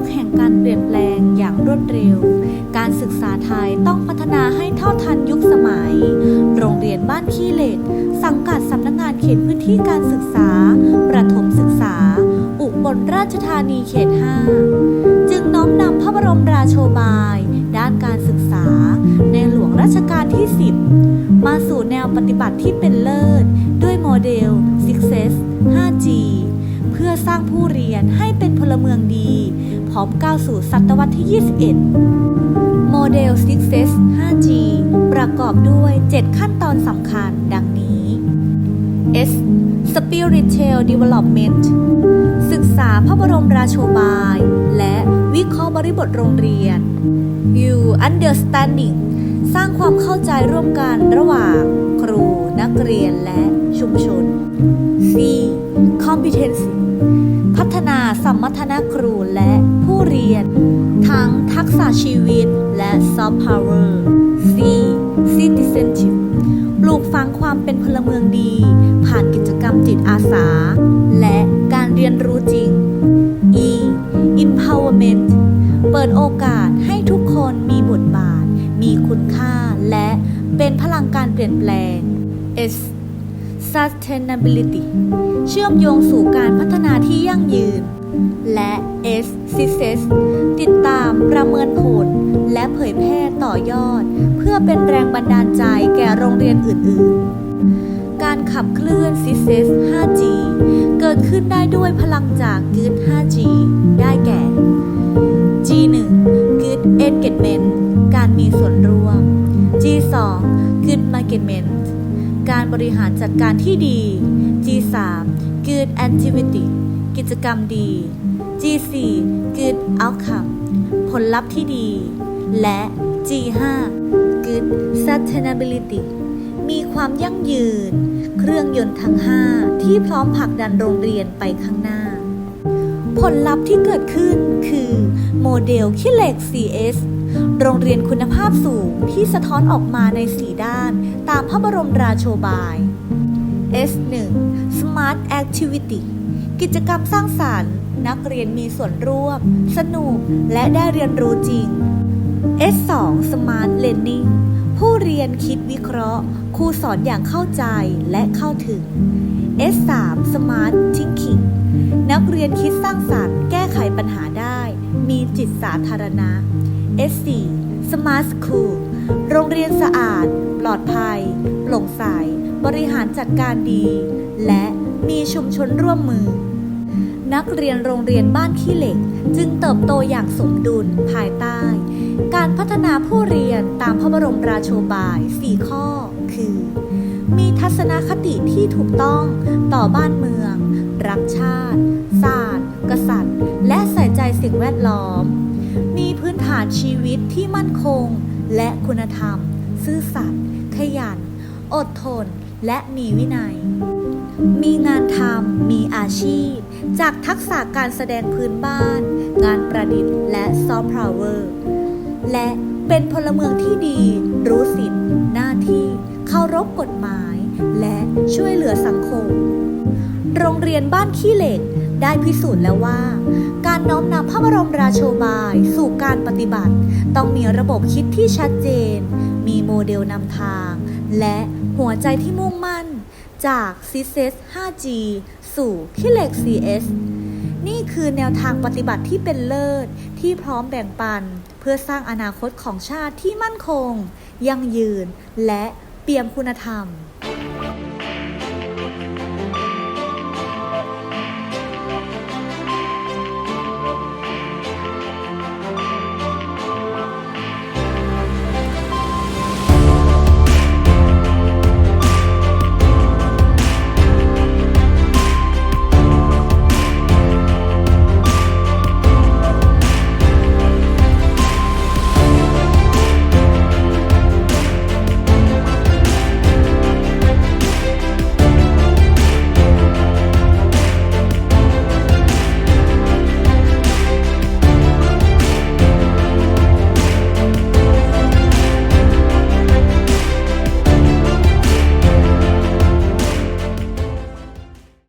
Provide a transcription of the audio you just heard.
กแห่งการเปลี่ยนแปลงอย่างรวดเร็ว การศึกษาไทยต้องพัฒนาให้เท่าทันยุคสมัย โรงเรียนบ้านขี้เหล็ก สังกัดสำนักงานเขตพื้นที่การศึกษา ประถมศึกษา อุบลราชธานีเขต 5 จึงน้อมนำพระบรมราโชบาย ด้านการศึกษา ในหลวงรัชกาลที่ 10 มาสู่แนวปฏิบัติที่เป็นเลิศ ด้วยโมเดล Success 5G พื่อสร้างผู้เรียนให้เป็นพลเมืองดี พร้อมก้าวสู่ศตวรรษที่ 21 โมเดล Success 5G ประกอบด้วย 7 ขั้นตอนสำคัญดังนี้ S Spiritual Development ศึกษาพระบรมราโชบาย และวิเคราะห์บริบทโรงเรียน U Understanding สร้างความเข้าใจร่วมกันระหว่างครูนักเรียนและชุมชน C Competency นาสัมมัทนาครูและผู้เรียน ทั้งทักษะชีวิตและ Soft Power C Citizenship ปลูกฝังความเป็นพลเมืองดี ผ่านกิจกรรมจิตอาสา และการเรียนรู้จริง E Empowerment เปิดโอกาสให้ทุกคนมีบทบาท มีคุณค่า และเป็นพลังการเปลี่ยนแปลง S Sustainability เชื่อมโยงสู่การพัฒนาที่ยั่งยืน และ S Success ติดตามประเมินผล และเผยแพร่ต่อยอด เพื่อเป็นแรงบันดาลใจแก่โรงเรียนอื่น ๆ การขับเคลื่อน Success 5G เกิดขึ้นได้ด้วยพลังจาก Good 5G ได้แก่ G1 Good Engagement การมีส่วนร่วม G2 Good Management การบริหารจัดการที่ดี G3 Good Activity กิจกรรมดี G4 Good Outcome ผลลัพธ์ที่ดี และ G5 Good Sustainability มีความยั่งยืน เครื่องยนต์ทั้ง 5 ที่พร้อมผลักดันโรงเรียนไปข้างหน้า ผลลัพธ์ที่เกิดขึ้นคือ โมเดลขี้เหล็ก CS โรงเรียนคุณภาพสูงที่สะท้อนออกมาใน4ด้านตามพระบรมราโชบาย S1 Smart Activity กิจกรรมสร้างสารรค์ นักเรียนมีส่วนร่วม สนุก และได้เรียนรู้จริง S2 Smart Learning ผู้เรียนคิดวิเคราะห์ ครูสอนอย่างเข้าใจและเข้าถึง S3 Smart Thinking นักเรียนคิดสร้างสารรค์ แก้ไขปัญหาได้ มีจิตสาธารณะ S4 Smart School โรงเรียนสะอาด ปลอดภัยโปร่งใสบริหารจัดการดี และมีชุมชนร่วมมือ นักเรียนโรงเรียนบ้านขี้เหล็ก จึงเติบโตอย่างสมดุลภายใต้ การพัฒนาผู้เรียนตามพระบรมราโชบาย 4 ข้อ คือ มีทัศนคติที่ถูกต้องต่อบ้านเมือง รักชาติ ศาสตร์ กษัตริย์ และใส่ใจสิ่งแวดล้อมานชีวิตที่มั่นคง และคุณธรรม ซื่อสัตย์ขยัน อดทน และมีวินัย มีงานทำมีอาชีพ จากทักษะการแสดงพื้นบ้าน งานประดิษฐ์และซอฟต์พาวเวอร์ และเป็นพลเมืองที่ดี รู้สิทธิหน้าที่เคารพกฎหมาย และช่วยเหลือสังคม โรงเรียนบ้านขี้เหล็กได้พิสูจน์แล้วว่า การน้อมนำพระบรมราโชบายสู่การปฏิบัติ ต้องมีระบบคิดที่ชัดเจน มีโมเดลนำทาง และหัวใจที่มุ่งมั่น จาก CSS 5G สู่ขี้เหล็ก CS นี่คือแนวทางปฏิบัติที่เป็นเลิศ ที่พร้อมแบ่งปัน เพื่อสร้างอนาคตของชาติที่มั่นคง ยั่งยืน และเปี่ยมคุณธรรม